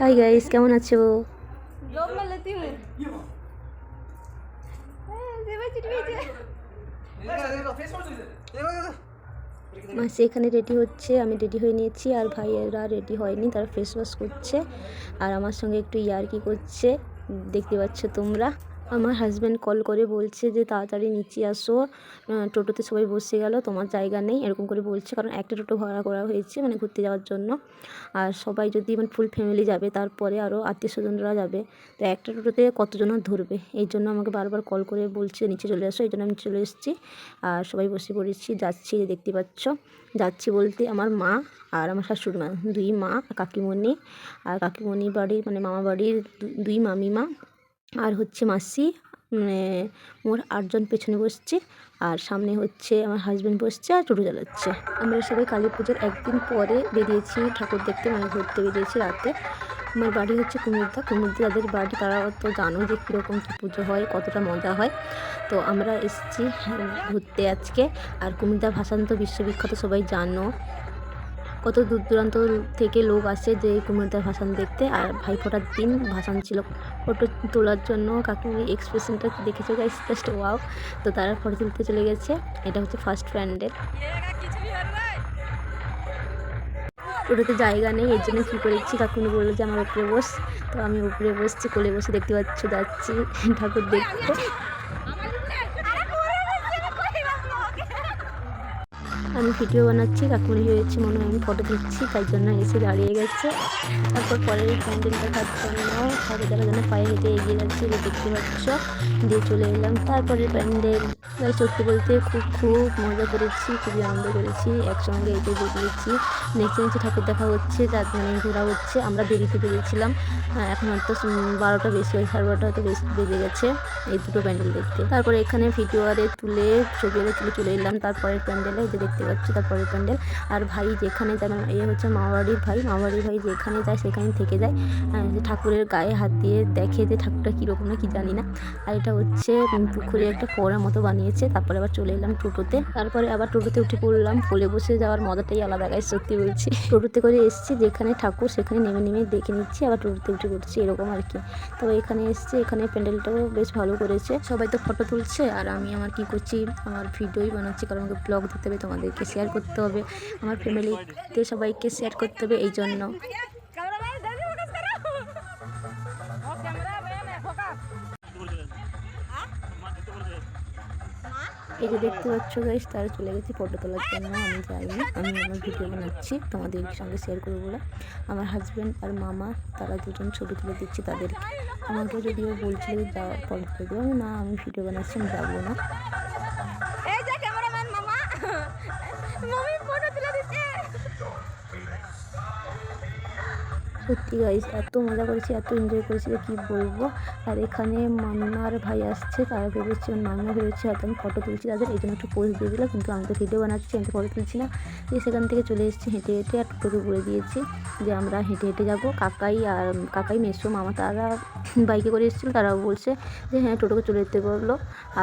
Hi guys কেমন আছো? মাসি এখানে রেডি হচ্ছে, আমি রেডি হয়ে নিয়েছি আর ভাইয়েরা রেডি হয়নি, তারা ফেস ওয়াশ করছে। আর আমার সঙ্গে একটু ইয়ার্কি করছে, দেখতে পাচ্ছ তোমরা। আমার হাজব্যান্ড কল করে বলছে যে, তাড়াতাড়ি নিচে আসো। টোটোতে সবাই বসে গেল, তোমার জায়গা নেই। এরকম করে বলছে, কারণ একটা টোটো ভাড়া করা হয়েছে মানে ঘুরতে যাওয়ার জন্য। আর সবাই যদি মানে ফুল ফ্যামিলি যাবে, তারপরে আরও আত্মীয় স্বজনরা যাবে, তো একটা টোটোতে কতজন ধরবে? এই জন্য আমাকে বারবার কল করে বলছে, নিচে চলে আসো। এই জন্য আমি চলে এসেছি। আর সবাই বসে পড়েছি, যাচ্ছি দেখতে পাচ্ছ। যাচ্ছি বলতে আমার মা আর আমার শাশুড়ি মা, দুই মা, কাকিমণি। আর কাকিমণি বাড়ির মানে মামা বাড়ির দুই মামিমা। আর হচ্ছে মাসি মানে মোর আটজন পেছনে বসছে আর সামনে হচ্ছে আমার হাজব্যান্ড বসছে আর টোটো চালাচ্ছে। আমরা সবাই কালী পুজোর একদিন পরে বেরিয়েছি ঠাকুর দেখতে মানে ঘুরতে বেরিয়েছি রাতে। আমার বাড়ি হচ্ছে কুমিরদা কুমিরদা যাদের বাড়ি তারা তো জানো যে কীরকম কী পুজো হয়, কতটা মজা হয়। তো আমরা এসেছি ঘুরতে আজকে। আর কুমিরদা ভাসান তো বিশ্ববিখ্যাত সবাই জানো। কত দূর দূরান্ত থেকে লোক আসে যে কুমিরদার ভাসান দেখতে। আর ভাইফোঁটার দিন ভাসান ছিল। ফটো তোলার জন্য কাকির এক্সপ্রেশনটা দেখেছ গাইস জাস্ট ওয়াও তো তারা ফটো তুলতে চলে গেছে। এটা হচ্ছে ফার্স্ট প্যান্ডেল টোটোতে জায়গা নেই, এর জন্য কী করেছি? কাকুনি বলল যে, আমার উপরে বস। তো আমি উপরে বসছি, কোলে বসে দেখতে পাচ্ছ, যাচ্ছি। ঠাকুর দেখতে। আমি ভিডিও বানাচ্ছি কাকুনি হয়েছে মনে হয় আমি ফটো দিচ্ছি তাই জন্য এসে দাঁড়িয়ে গেছে। তারপর পরের প্যান্ডেলটা দেখার জন্য সবাই যারা যেন পায়ে হেঁটে এগিয়ে যাচ্ছে এটা দেখতে পাচ্ছ দিয়ে চলে এলাম। তারপরে প্যান্ডেল সত্যি বলতে খুব খুব মজা করেছি খুবই আনন্দ করেছি একসঙ্গে এতে বেরিয়েছি। নেচে নেচে ঠাকুর দেখা হচ্ছে তার মানে ঘোরা হচ্ছে আমরা দেরিতে বেরিয়েছিলাম হ্যাঁ, এখন হয়তো বারোটা বেশি হয় সাড়ে বারোটা হয়তো বেশি বেজে গেছে এই দুটো প্যান্ডেল দেখতে। তারপরে এখানে ভিডিও আরে তুলে ছবি তুলে চলে এলাম তারপরের প্যান্ডেলে যে দেখতে পাচ্ছি তারপরের প্যান্ডেল আর ভাই যেখানে যায় এ হচ্ছে মামাবাড়ির ভাই। মামাবাড়ির ভাই যেখানে যায়, সেখানে থেকে যায়। ঠাকুরের গায়ে হাত দিয়ে দেখে যে ঠাকুরটা কীরকম না, কি জানি না। আর এটা হচ্ছে পুকুরে একটা ফোয়ারার মতো বানিয়েছে। তারপরে আবার চলে এলাম টোটোতে। তারপরে আবার টোটোতে উঠে পড়লাম। কোলে বসে যাওয়ার মজাটাই আলাদা গায়ে সত্যি বলছি। টোটোতে করে এসেছি, যেখানে ঠাকুর, সেখানে নেমে নেমে দেখে নিচ্ছি, আবার টোটোতে উঠে পড়ছি, এরকম আর কি। তো এখানে এসেছি, এখানে প্যান্ডেলটাও বেশ ভালো করেছে। সবাই তো ফটো তুলছে, আর আমি আমার কি করছি, আমার ভিডিওই বানাচ্ছি, কারণ আমাকে ব্লগ দিতে হবে তোমাদেরকে। সবাইকে শেয়ার করতে হবে, আমার ফ্যামিলিতে সবাইকে শেয়ার করতে হবে এই জন্য। এই যে দেখতে পাচ্ছ গাইস তারা চলে গেছে ফটো তোলার জন্য, আমি যাই আমি আমার ভিডিও বানাচ্ছি, তোমাদের সঙ্গে শেয়ার করব না আমার হাজব্যান্ড আর মামা, তারা দুজন ছবি তুলে দিচ্ছি তাদেরকে। আমাকে যদিও বলছিল যাওয়ার পর আমি না আমি ভিডিও বানাচ্ছি, আমি যাব না। মমি সত্যি গাইস এত মজা করেছি, এত এনজয় করেছি কী বলব? আর এখানে মামিমার ভাই আসছে, তারা ভেবেছে মামিমা ভেবেছে, হয়তো আমি ফটো তুলছি তাদের, এই জন্য একটু পোস্ট দিয়ে দিলাম কিন্তু আমি তো ভিডিও বানাচ্ছি, আমি তো ফটো তুলছি না। দিয়ে সেখান থেকে চলে এসেছি হেঁটে হেঁটে আর টোটোকে বলে দিয়েছি যে আমরা হেঁটে হেঁটে যাব। কাকাই আর, কাকাই মেসো, মামা তারা বাইকে করে এসেছিল, তারাও বলছে যে হ্যাঁ টোটোকে চলে যেতে বলল।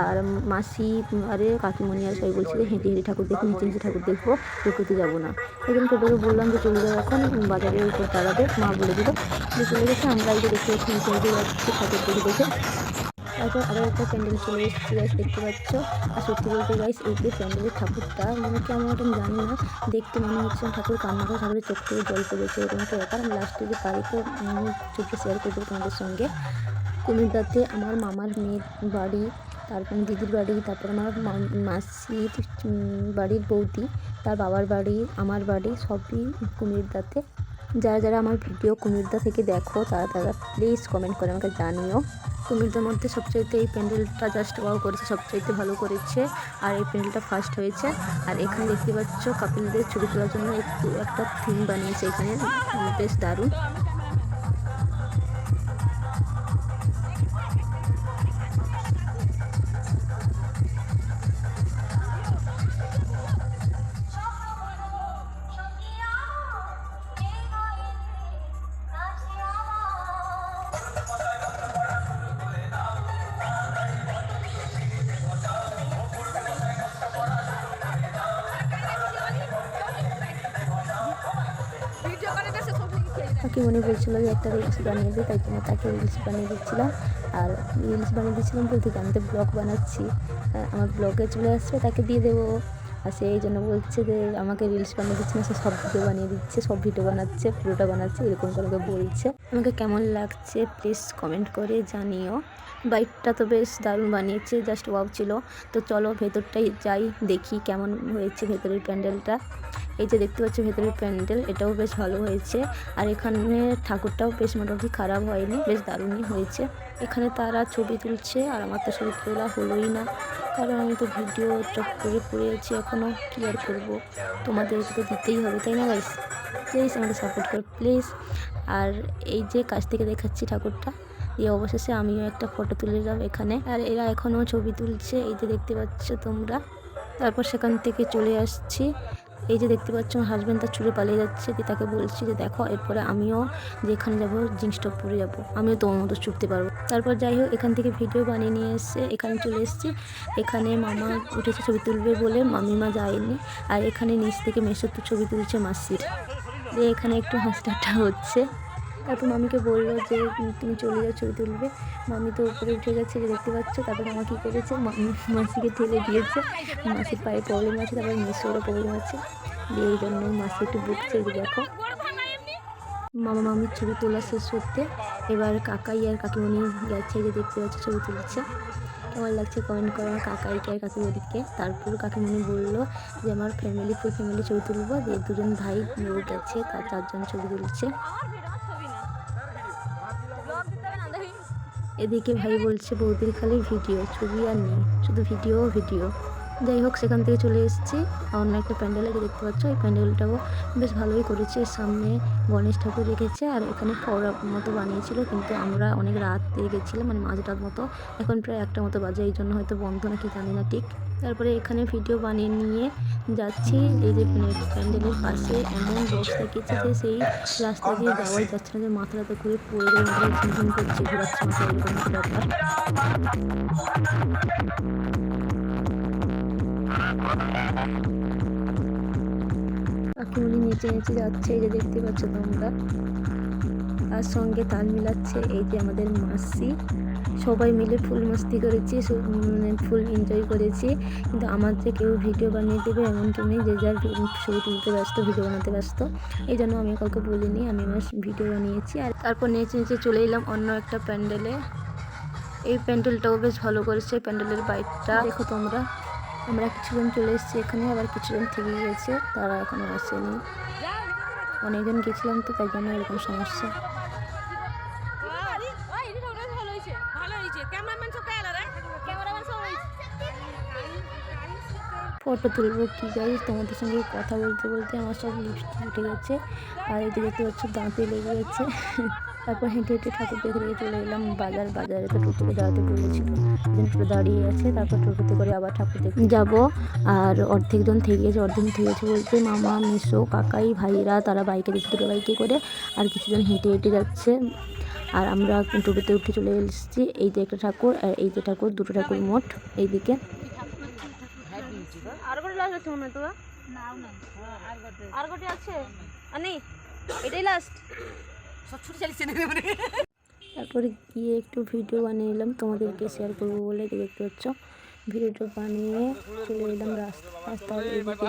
আর মাসি, আরে কাকিমণি আর সবাই বলছে যে হেঁটে হেঁটে ঠাকুর দেখব, নিচে নিচে ঠাকুর দেখব টোটোতে যাব না। এই জন্য টোটোকে বললাম যে চলে যাও এখন, বাজারের উপর দাঁড়াবে, মা বলে দিল। চলে গেছে আমরা এই দেখে ঠাকুর দেখে দেখে তারপর আরও একটা প্যান্ডেল চলে এসেছি গাইস দেখতে পাচ্ছ? আর সত্যি বলতে গাইস এই যে প্যান্ডেলের ঠাকুরটা মানে কেমন একটা আমি জানি না। দেখতে মনে হচ্ছে ঠাকুর কান্না করে ঠাকুরের চোখ থেকে জল পড়েছে এরকম একটা ব্যাপার। আমি লাস্টে যে বাড়িতে ছবি শেয়ার করব তোমাদের সঙ্গে। কুমিরদাতে আমার মামার মেয়ের বাড়ি, তারপর দিদির বাড়ি, তারপর আমার মাসির বাড়ির বৌদি, তার বাবার বাড়ি, আমার বাড়ি, সবই কুমিরদাতে যারা যারা আমার ভিডিও কুমিরদা থেকে দেখো, তারা তারা প্লিজ কমেন্ট করে আমাকে জানিও। কুমিরদের মধ্যে সবচাইতে এই প্যান্ডেলটা জাস্ট ওয়াও করেছে, সবচাইতে ভালো করেছে। আর এই প্যান্ডেলটা ফার্স্ট হয়েছে। আর এখানে দেখতে পাচ্ছ কাপিলদের ছবি তোলার জন্য একটু, একটা থিম বানিয়েছে এখানে। বেশ দারুণ। মনে বলছিল যে একটা রিলস বানিয়ে দিই, তাই জন্য তাকে রিলস বানিয়ে দিচ্ছিলাম। আর রিলস বানিয়ে দিচ্ছিলাম বলতে আমি তো ব্লগ বানাচ্ছি। আমার ব্লগে চলে আসবে, তাকে দিয়ে দেবো। আর সে এই জন্য বলছে যে, আমাকে রিলস বানিয়ে দিচ্ছে না, সে সব ভিডিও বানিয়ে দিচ্ছে, সব ভিডিও বানাচ্ছে, পুরোটা বানাচ্ছে, এরকম করে বলছে। আমাকে কেমন লাগছে প্লিজ কমেন্ট করে জানিও। বাইকটা তো বেশ দারুণ বানিয়েছে জাস্ট ওয়াও ছিল। তো চলো ভেতরটাই যাই, দেখি কেমন হয়েছে ভেতরের প্যান্ডেলটা। এই যে দেখতে পাচ্ছ ভেতরের প্যান্ডেল, এটাও বেশ ভালো হয়েছে। আর এখানে ঠাকুরটাও বেশ মোটামুটি খারাপ হয়নি, বেশ দারুণই হয়েছে। এখানে তারা ছবি তুলছে আর আমার তো ছবি তোলা হলোই না। কারণ আমি তো ভিডিও চট করে পড়েছি এখনও কী আর করব। তোমাদেরকে তো দিতেই হবে, তাই না গাইস প্লিজ আমাকে সাপোর্ট করো প্লিজ আর এই যে কাছ থেকে দেখাচ্ছি ঠাকুরটা এই অবশেষে আমিও একটা ফটো তুলে নিলাম এখানে। আর এরা এখনও ছবি তুলছে, এই যে দেখতে পাচ্ছ তোমরা। তারপর সেখান থেকে চলে আসছি। এই যে দেখতে পাচ্ছ, আমার হাজব্যান্ড তার ছুটে পালিয়ে যাচ্ছে, দিয়ে তাকে বলছি যে দেখো, এরপরে আমিও যেখানে যাব, জিন্সটা পরে যাব। আমিও তোমার মতো ছুটতে পারব। তারপর যাই হোক, এখান থেকে ভিডিও বানিয়ে নিয়ে এসে এখানে চলে এসছে। এখানে মামা উঠেছে ছবি তুলবে বলে, মামিমা যায়নি। আর এখানে নিচ থেকে মেসের তো ছবি তুলছে মাসির। দিয়ে এখানে একটু হাসি হচ্ছে। তারপর মামিকে বলল যে তুমি চলে যাও, ছবি তুলবে। মামি তো উপরে উঠে গেছে, যে দেখতে পাচ্ছ, তারপর মামা কী করেছে মামি মাসিকে ঠেলে দিয়েছে। মাসির পায়ে প্রবলেম আছে তারপর মেসোরও প্রবলেম আছে দিয়ে এই জন্য মাসি একটু বুকছে যে দেখো। মামা, মামির ছবি তোলা শেষ করতে এবার কাকাই আর কাকিমণি যাচ্ছে যে দেখতে পাচ্ছ, ছবি তুলছে। কেমন লাগছে কমেন্ট করো আমার কাকাইকে আর কাকিমণিকে? তারপর কাকিমণি বলল যে, আমার ফ্যামিলি ফুল ফ্যামিলি ছবি তুলবো। দিয়ে দুজন ভাই গেছে, তার চারজন ছবি তুলছে। এদিকে ভাই বলছে, বৌদির খালি ভিডিও, ছবি আর নেই, শুধু ভিডিও ভিডিও। যাই হোক, সেখান থেকে চলে এসেছি। অন্য একটা প্যান্ডেল যে দেখতে পাচ্ছ? এই প্যান্ডেলটাও বেশ ভালোই করেছে। সামনে গণেশ ঠাকুর রেখেছে, আর এখানে ফওড়া মতো বানিয়েছিল, কিন্তু আমরা অনেক রাত দিয়ে গেছিলাম মানে মাঝটার মতো। এখন প্রায় একটা মতো বাজে, এই জন্য হয়তো বন্ধ নাকি, জানি না ঠিক। তারপরে এখানে ভিডিও বানিয়ে নিয়ে যাচ্ছি। এই যে প্যান্ডেলের পাশে এমন বক্স দেখিয়েছে যে সেই রাস্তা দিয়ে যাওয়াই যাচ্ছে না, যে মাথাটাতে করে পড়ে ঝিমঝিম করছে, ঘোরাচ্ছে নেচে নেচে যাচ্ছে, এই যে দেখতে পাচ্ছ তোমরা। আর সঙ্গে তাল মিলাচ্ছে এই যে আমাদের মাসি। সবাই মিলে ফুল মস্তি করেছি মানে ফুল এনজয় করেছি। কিন্তু আমার যে কেউ ভিডিও বানিয়ে দেবে এমনটা নেই যে যার ছবি তুলতে ব্যস্ত, ভিডিও বানাতে ব্যস্ত, এই জন্য আমি কাউকে বলিনি, আমি আমার ভিডিও বানিয়েছি। আর তারপর নেচে নেচে চলে এলাম অন্য একটা প্যান্ডেলে। এই প্যান্ডেলটাও বেশ ভালো করেছে প্যান্ডেলের বাইকটা দেখো তোমরা, আমরা কিছুজন চলে এসেছি এখানে, আবার কিছুজন থেকে গেছে তারা এখনও আসেনি। অনেকজন গেছিলাম তো, তাই জন্য এরকম সমস্যা। ফটো তুলবো কী যাই তোমাদের সঙ্গে কথা বলতে বলতে আমার সব লিপস্টিক উঠে গেছে। আর যে দেখতে পাচ্ছ, দাঁতে লেগে গেছে। তারপর হেঁটে হেঁটে ঠাকুর দেখে দেখে চলে এলাম বাজার। বাজারে তো টোটোতে দাঁড়াতে বলেছিল। টোটো দাঁড়িয়ে আছে, তারপর টোটোতে করে আবার ঠাকুর দেখতে যাব। আর অর্ধেকজন থেকে গেছে, অর্ধেক থেকে গেছে বলতে মামা মেসো কাকাই ভাইরা তারা বাইকে দিচ্ছে দুটো বাইকে করে আর কিছুজন হেঁটে হেঁটে যাচ্ছে। আর আমরা টোটোতে উঠে চলে এসেছি। এই যে একটা ঠাকুর আর এই যে ঠাকুর, দুটো ঠাকুর মোট। এইদিকে আছে মনে হয় তোরা? আর গোটে। আছে? আর নেই এটাই লাস্ট সব ছুটে চালিয়েছে তারপরে গিয়ে একটু ভিডিও বানিয়ে নিলাম। তোমাদেরকে শেয়ার করব বলে দেখতে পাচ্ছ? ভিডিওটা বানিয়ে চলে এলাম রাস্তা রাস্তার এদিকে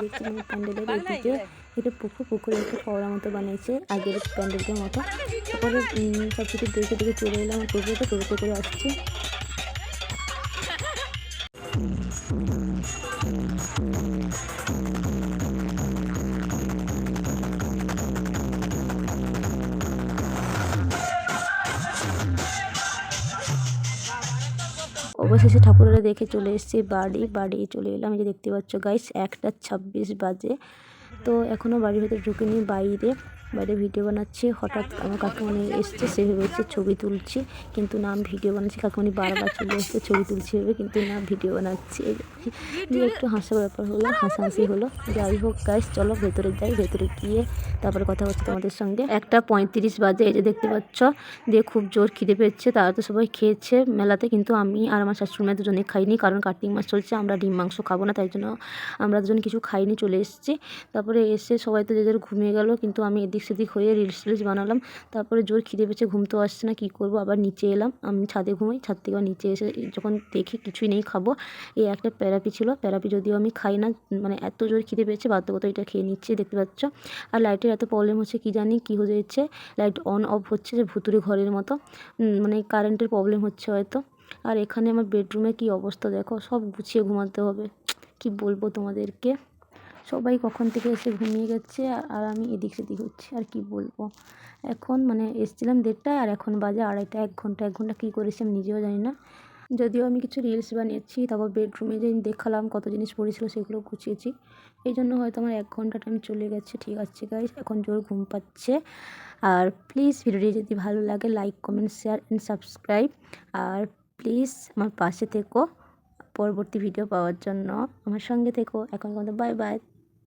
প্যান্ডেলের এদিকে এটা পুকুর পুকুরে একটু ফওড়া মতো বানিয়েছে আগের প্যান্ডেলটার মতো। তারপরে সব কিছু দেখে দেখে চলে এলাম টোটোতে টোটোতে করে আসছি। অবশেষে ঠাকুরেরা দেখে চলে এসেছি, বাড়ি বাড়ি চলে এলাম। যে দেখতে পাচ্ছ গাইস একটা ছাব্বিশ বাজে। তো এখনও বাড়ির ভেতরে ঢুকিনি, বাইরে। বাইরে ভিডিও বানাচ্ছি, হঠাৎ আমার কাকুমণি এসছে, সে ভেবেছে ছবি তুলছি, কিন্তু না আমি ভিডিও বানাচ্ছি, কাকুমণি বারবার চলে এসছে, ছবি তুলছি ভেবে, কিন্তু না ভিডিও বানাচ্ছি। দিয়ে একটু হাসার ব্যাপার হলো, হাসাহাসি হলো, যাই হোক গাইস চলো ভেতরে যাই, ভেতরে গিয়ে তারপরে কথা হচ্ছে তোমাদের সঙ্গে। একটা পঁয়ত্রিশ বাজে, এই যে দেখতে পাচ্ছ, দিয়ে খুব জোর খিদে পেয়েছে, তারা তো সবাই খেয়েছে মেলাতে, কিন্তু আমি আর আমার শাশুড়ি মা দুজনে খাইনি, কারণ কার্তিক মাস চলছে, আমরা ডিম মাংস খাব না, তাই জন্য আমরা দুজন কিছু খাইনি, চলে এসেছি। তারপরে এসে সবাই তো যে ঘুমিয়ে গেল, কিন্তু আমি এদিকে এদিক সেদিক হয়ে রিলস টিলস বানালাম। তারপরে জোর খিদে পেয়েছে, ঘুম তো আসছে না, কী করব? আবার নিচে এলাম, আমি ছাদে ঘুমাই, ছাদ থেকে নিচে এসে যখন দেখি কিছুই নেই খাব, এই একটা প্যারাপি ছিল। প্যারাপি যদিও আমি খাই না মানে এত জোর খিদে পেয়েছে বাধ্যগত এটা খেয়ে নিচ্ছে, দেখতে পাচ্ছ। আর লাইটের এত প্রবলেম হচ্ছে, কি জানি কী হয়ে যাচ্ছে। লাইট অন অফ হচ্ছে, যে ভুতুরে ঘরের মতো। মানে কারেন্টের প্রবলেম হচ্ছে হয়তো। আর এখানে আমার বেডরুমে কী অবস্থা দেখো, সব গুছিয়ে ঘুমাতে হবে। কি বলব তোমাদেরকে? সবাই কখন থেকে এসে ঘুমিয়ে গেছে আর- আমি এদিক সেদিক হচ্ছি, আর কি বলব? এখন মানে এসছিলাম দেড়টায় আর এখন বাজে আড়াইটা, এক ঘণ্টা এক ঘণ্টা কী করেছি আমি নিজেও জানি না। যদিও আমি কিছু রিলস বানিয়েছি, তারপর বেডরুমে যে দেখালাম কত জিনিস পড়েছিল সেগুলো গুছিয়েছি। এই জন্য হয়তো আমার এক ঘণ্টা টাইম চলে গেছে। ঠিক আছে গাইস এখন জোর ঘুম পাচ্ছে। আর প্লিজ ভিডিওটি যদি ভালো লাগে like comment share and subscribe R please আমার পাশে থেকো, পরবর্তী ভিডিও পাওয়ার জন্য। আমার সঙ্গে থেকো। এখন বাই বাই